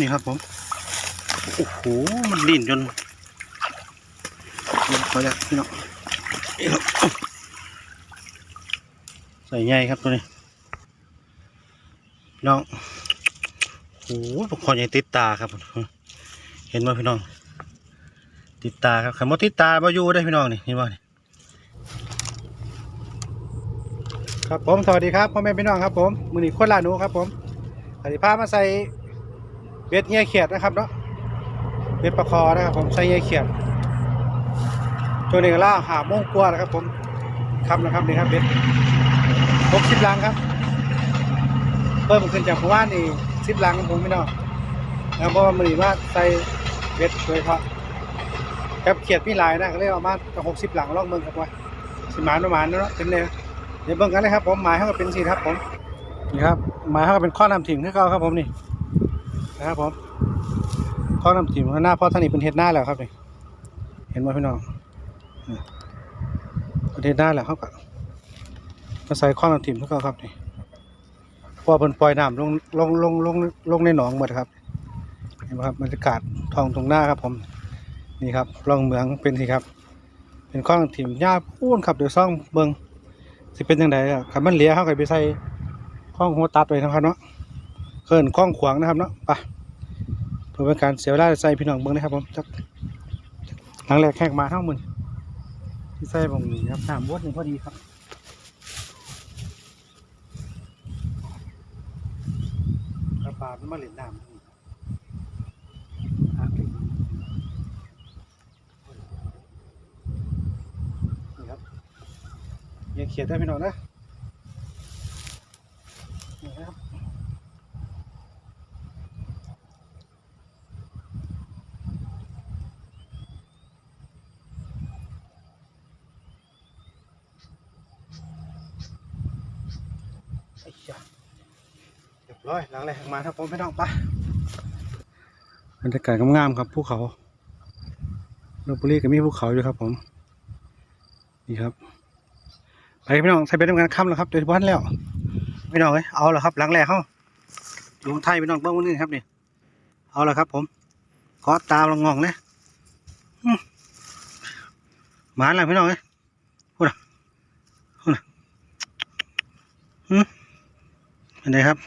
นี่ครับผม โอ้โห มันดิ่นจนขออยากพี่น้องใส่ใหญ่ครับตัวนี้พี่น้องโอ้โหปกคอใหญ่ติดตาครับเห็นไหมพี่น้อง ติดตาครับคำว่าติดตาบ่อยู่ได้พี่น้องนี่เห็นบ่นี่ครับผมสวัสดีครับพ่อแม่พี่น้องครับผมมือนี้คนลาหนูครับผมสวัสดีพามาใส่ เบ็ดเงี้ยเขียดนะครับเนาะเบ็ดปลาคอนะครับผมใส่เงี้ยเขียดช่วงนี้ก็ล่าหาโมงกว่าแล้วครับ ผมครับนะครับนี่ครับเบ็ดหกสิบลังครับ เพิ่มขึ้นจากเมื่อวานนี่สิบลังครับผมพี่น้องแล้วเพราะว่ามือนี้ว่าใส่เบ็ดโดยเฉพาะครับเขียดพี่ลายนะก็เลยเอามาหกสิบหลังล่องเบิ่งครับว่าสิหมานประมาณนั้นเนาะเต็มเลยเดี๋ยวเบิ่งกันเลยครับผมหมายเขาก็เป็นสีครับผมนี่ครับหมายเขาก็เป็นข้อนำถิ่มให้เขาครับผมนี่ นะครับผมข้อน้ำถิ่มหน้าพ่อท่านนี่เป็นเฮ็ดหน้าแล้วครับนี่เห็นไหมพี่น้องเป็นเฮ็ดหน้าแล้วครับก็มาใส่ข้อน้ำถิ่มให้เขาครับนี่เพราะว่าเพิ่นปล่อยน้ำลงลงลงลงลงในหนองหมดครับเห็นไหมครับบรรยากาศทองตรงหน้าครับผมนี่ครับร่องเมืองเป็นสิครับ เป็นข้องถิ่มหญ้าพูนครับเดี๋ยวซ่องเบิงสิเป็นยังไงอะคันมันเหลียเข้าไปไปใส่ข้องหัวตัดไว้นะครับเนาะ เขินข้องขวางนะครับเนาะไปเพื่อเป็นการเสียเวลาใส่พี่น้องเบิงนะครับผมจักหลังแรกแขกมาเท่ามื่นที่ใส่บงนี้ครับน้ำวดหนึ่งพอดีครับกระปาดมันมาเหล่นน้ำอะนี่ครับอย่าเขียนได้พี่น้องนะนี่ครับไอ้ยาเร้อยหลังแรกมาครับผมพี่น้องไปบรรยากาศงามๆครับภูเขาลพบุรีก็มีภูเขาอยู่ครับผม นี่ครับ ไปพี่น้องใส่เป็นทำงานค่ำแล้วครับเดี๋ยววันแล้วพี่น้องเอ้ยเอาละครับหลังแรกเขาอยู่ไทยพี่น้องเบิ้งวันนี้ครับนี่เอาละครับ ผมขอตามลงงองเลยหมาแล้วพี่น้องเอ้ยพูดนะพูดนะอืมเป็นไงครับ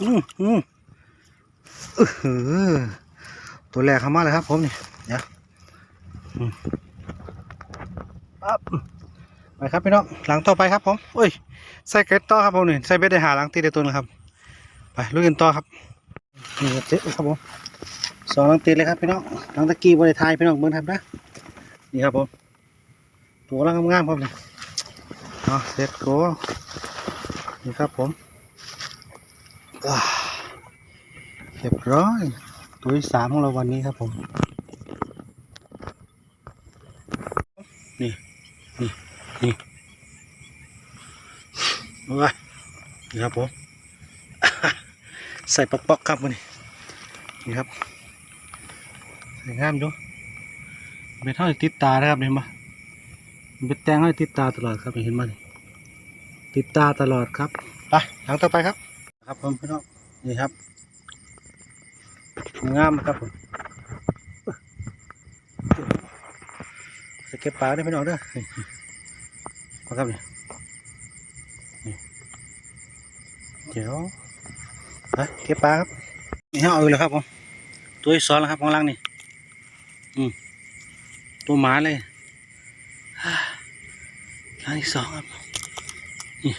อืมอืมเออหือตัวแรกเข้ามาเลยครับ ผมนี่เดี๋ยวอืมปั๊บไปครับพี่น้องหลังต่อไปครับผมโอ้ยใส่เกล็ดต่อครับผมนี่ใส่เบ็ดได้หาหลังตีได้ตัวนึงครับ ไปลุยกันต่อครับนี่ครับเจ็ดครับผมสองหลังตีเลยครับพี่น้องหลังตะกี้บริทายพี่น้องเบิ่งทำนะนี่ครับผมตัวร่างงามๆครับนี่เอาเสร็จโกนี่ครับผมว้า เรียบร้อย ตัวที่สามของเราวันนี้ครับผม นี่ว้านี่ครับผม ใส่ปอกๆครับวันนี้ นี่ครับใส่งามอยู่เป็นเท่าติดตานะครับเห็นไหมเป็นแตงให้ติดตาตลอดครับเห็นไหมติดตาตลอดครับไปหลังต่อไปครับ ครับผมพี่น้องนี่ครับงามครับผมสเก็บปลาได้พี่น้องเด้อนี่มาครับนี่เดี๋ยวไปเก็บปลาครับนี่เอาอีกแล้วครับผมตัวที่สองแล้วครับของลังนี่อืมตัวหมาเลยฮ่าลังที่สองครับนี่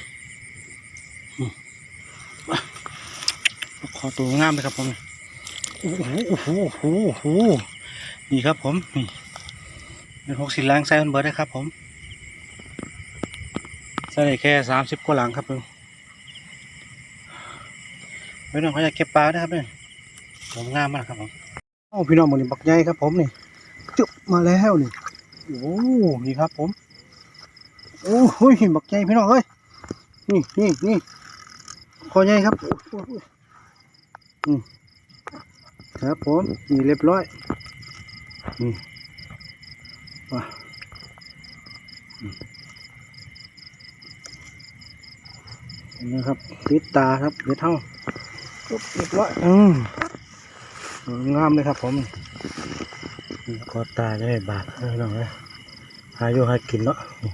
อืมว้า ขอตัวงามเลยครับผมโอ้โหโอ้โหโอ้โหโอ้โหนี่ครับผมนี่เป็นหกสิบลังใส่คนเบิร์ดได้ครับผมใส่ได้แค่สามสิบกว่าหลังครับผมพี่น้องเขาอยากเก็บปลาด้ครับเนี่ยผมงามมากครับผมโอ้พี่น้องหมันนี่บักใหญ่ครับผมนี่จุบมาแล้วนี่โอ้นี่ครับผมโอ้โหบักใหญ่พี่น้องเอ้ยนี่นี่นี่คอใหญ่ครับโอ้ ครับผมนี่เรียบร้อย นี่ว้าอืมเห็นไหมครับติดตาครับเดี๋ยวเท่าปุ๊บเรียบร้อยอืมงามเลยครับผมนี่กอตาได้บาทให้น้องเลยหาอยู่หากินเนาะนี่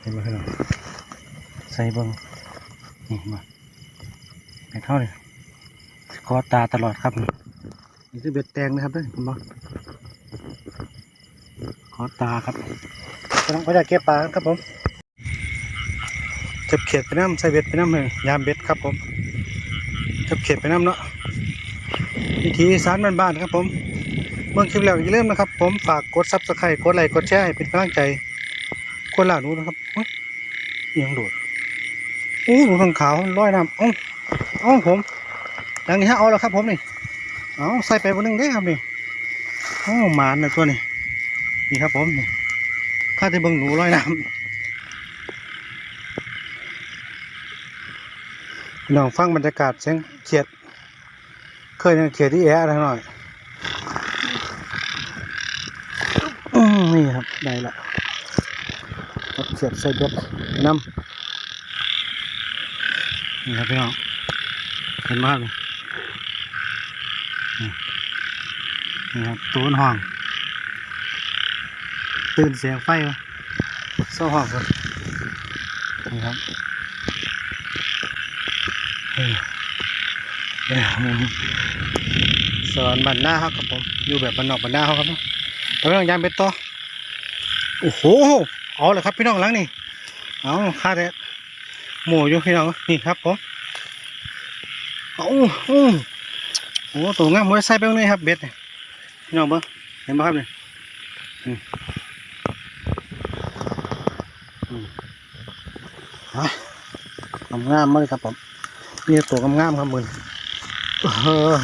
เห็นไหมพี่น้องใส่เบังนี่มาไปเท่าเลย กอตาตลอดครับนี่นี่คือเบ็ดแตงนะครับเด้อคุณบอขอตาครับก็ต้องไปได้เก็บปลาครับผมเก็บเขียดไปน้ำใส่เบ็ดไปน้ำเลยยามเบ็ดครับผมเก็บเขียดไปน้ำเนาะวิธีสารบ้านๆครับผมเมื่อคลิปแล้วอย่าลืมนะครับ ผมฝากกดซับสไครต์กดไลค์กดแชร์ให้เป็นกำลังใจคนล่าหนูนะครับโอ๊ยเอียงโดดโอ้หนูทางขาวลอยน้ำเอ้าเอ้าผม ดังนี้ฮะเอาแล้วครับผมนี่เอาใส่ไปบนนึงได้ครับนี่โอ้หมานนะตัวนี้นี่ครับผมนี่ข้าจะเบิ่งหนูลอยน้ำพี่น้องฟังบรรยากาศเสียงเขียด เคยเนี่ยเขียดที่แอะหน่อยนี่ครับได้ละเขียดใส่เบ็ดน้ำนี่ครับพี่น้องเห็นไหมครับนี่นี่ นี่ครับตัวมันห้อง ตื่นเสียงไฟวะเศร้าห้องครับนี่ครับเฮ้ยเอ้ยสอนบันหน้าครับครับผมอยู่แบบบันนอกบันหน้าเขาครับเนาะแล้วพี่น้องยามเป็นต่อโอ้โหเอาเลยครับพี่น้องหลังนี่เอาค่าแต่หมูอยู่พี่น้องนี่ครับผมเอาอืมโอ้ตัวงามมวยใส่ไปตรงนี้ครับเบ็ดนี่ พี่น้องเบิ้งเห็นไหมครับนี่อืมอืมอะงามมากเลยครับผมนี่ตัวงามครับมือนี้เออ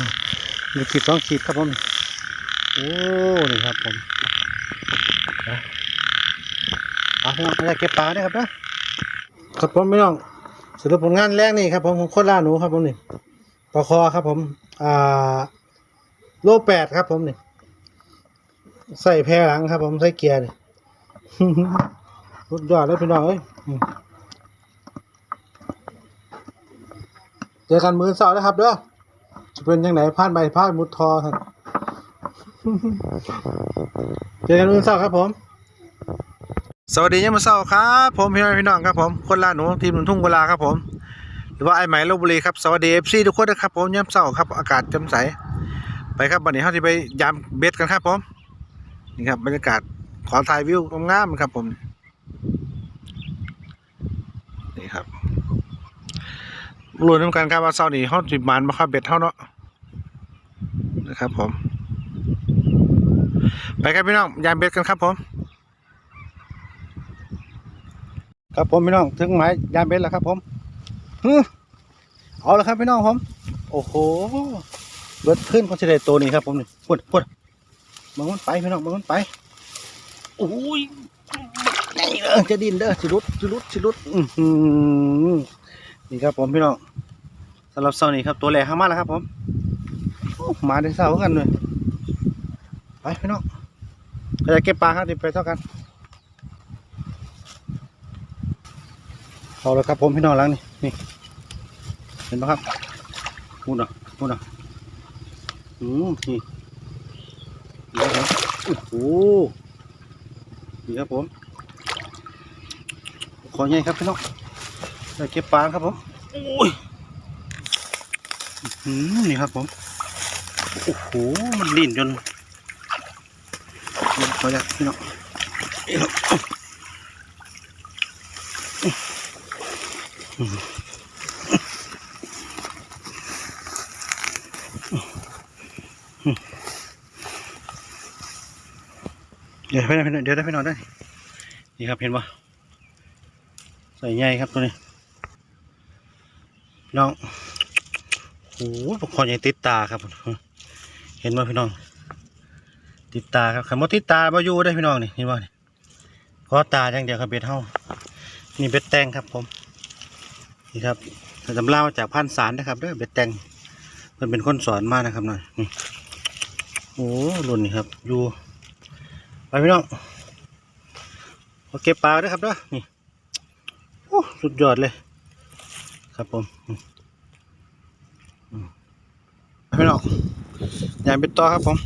มีขีดสองขีดครับผมโอ้นี่ครับผมเอาพี่น้องไปเก็บปลาเนี่ยครับนะครับผมพี่น้องสรุปผลงานแรกนี่ครับผมของโคตรล่าหนูครับผมนี่ปลาคอครับผมอ่าโลแปดครับผมนี่ ใส่แพรหลังครับ ผมใส่เกียร์นี่สุดยอดเลยพี่น้องเอ้ยเจอกันมือเสาร์นะครับเด้อจะเป็นยังไงพลาดใบพลาดมุดทอครับเจอกันมือเสาร์ครับผม สวัสดียามมื้อเช้าครับ ผมพี่น้องพี่น้องครับผมคนลาหนูทีมหนุนทุ่งกุลาครับผมหรือว่าไอ้ไหมลบบุรีครับสวัสดีเอฟซีทุกคนนะครับผมยามเช้าครับอากาศแจ่มใสไปครับวันนี้เราจะไปยามเบ็ดกันครับผม นี่ครับบรรยากาศขอถ่ายวิวงามๆครับผม นี่ครับรวมน้ำกันครับว่าเช้านี้เขาจิบมันมาครับเบ็ดเท่าเนาะนะครับผม ไปครับพี่น้องยามเบ็ดกันครับผม ครับผมพี่น้องถึงหมายยามเบ็ดแล้วครับผมฮึเอาละครับพี่น้องผม โอ้โหเบิดขึ้นเขาจะได้ตัวนี้ครับผมนี่พูดพูด มองมันไปพี่น้องมองมันไปโอ้ยนี่เด้อจะดินเด้อสิรุดสิรุดสิรุดอือหือนี่ครับผมพี่น้องสำหรับเสาร์นี้ครับตัวแหลกข้ามาแล้วครับผมโอ้มาได้เสาร์กันเลยไปพี่น้องก็จะเก็บปลาครับติดไปเท่ากันเอาแล้วครับผมพี่น้องหล้างนี่นี่เห็นไหมครับพูดอะพูดอะอืมนี่นี่ครับ โอ้โหนี่ครับผม ขอใหญ่ครับพี่น้องได้เก็บปลาครับผมโอ้ยอืมนี่ครับผม โอ้โห มันดิ่นจนขออยากพี่น้องนี่ครับ เดี๋ยวพี่น้องเดี๋ยวได้พี่น้องได้ นี่ครับเห็นปะใส่ใหญ่ครับตัวนี้พี่น้องโอ้โหปลาคอใหญ่ติดตาครับ เห็นไหมพี่น้อง ติดตาครับคำว่าติดตาบ่อยู่ได้พี่น้องนี่นี่ว่านี่ขอตาอย่างเดียวครับเบ็ดเท่านี่เบ็ดแตงครับผม นี่ครับแต่ตำรามาจากพันสารนะครับด้อเบ็ดแตงมันเป็นคนสอนมากนะครับหน่อยโอ้รุ่นนี่ครับอยู่ พี่น้องมาเก็บปลาด้วยครับเด้อนี่โอ้สุดยอดเลย ครับผมพี่น้องอย่าเป็นต่อครับผม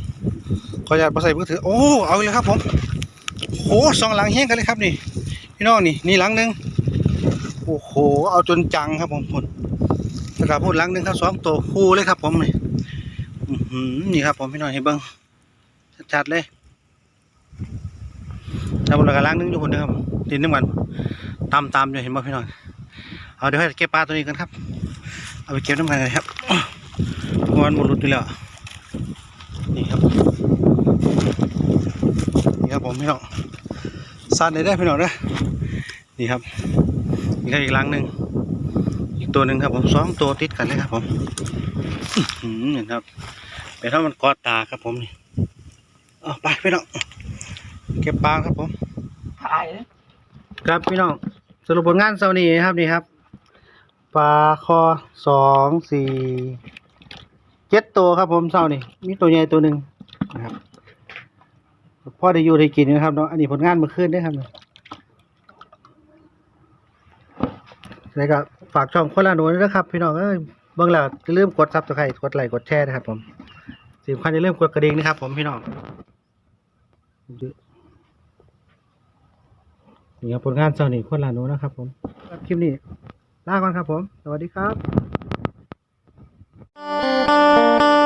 ขออนุญาตมาใส่มือถือโอ้เอาเลยครับผมโอ้สองหลังเฮี้ยงกันเลยครับนี่พี่น้องนี่นี่หลังหนึ่งโอ้โหเอาจนจังครับผมพุ่นแล้วก็พูดหลังหนึ่งครับสองตัวคู่เลยครับผมนี่นี่ครับผมพี่น้องเห็นเบิ้งชัดๆเลย แล้วบนหลังหลังหนึงอยู่คนเดียวครับดินน้ำมันตามตามๆอยู่เห็นบ่พี่น้องเอาเดี๋ยวให้เก็บปลาตัวนี้กันครับ เอาไปเก็บน้ำกันเลยครับเพราะมันหมดรุดอยู่แล้วนี่ครับนี่ครับผมพี่น้องสัตว์ได้ได้พี่น้องนะนี่ครับนี่ครับอีกลังหนึ่งอีกตัวหนึ่งครับผมสองตัวติดกันเลยครับผมอื้อหือนี่ครับเป็นเท่ามันกอดตาครับผมนี่เอาไปพี่น้อง เก็บปลาครับผมถ่ายครับพี่น้องสรุปผลงานเช้านี้ครับนี่ครับปลาคอสองสี่เจ็ดตัวครับผมเช้านี้มีตัวใหญ่ตัวหนึ่งนะครับพ่อได้อยู่ได้กินนะครับเนาะอันนี้ผลงานเมื่อคืนได้อครับเนี่ยแล้วก็ฝากช่องคนละหนูด้วยนะครับ พี่น้องเอ้ยเบิ่งแล้วอย่าลืมกดซับสไครต์กดไลค์กดแชร์นะครับผมสิ่งสำคัญอย่าลืมกดกระดิ่งนะครับผมพี่น้อง นี่ครับผลงานเจ้าหนี้คนลานูนะครับผมครับคลิปนี้ลาก่อนครับผม สวัสดีครับ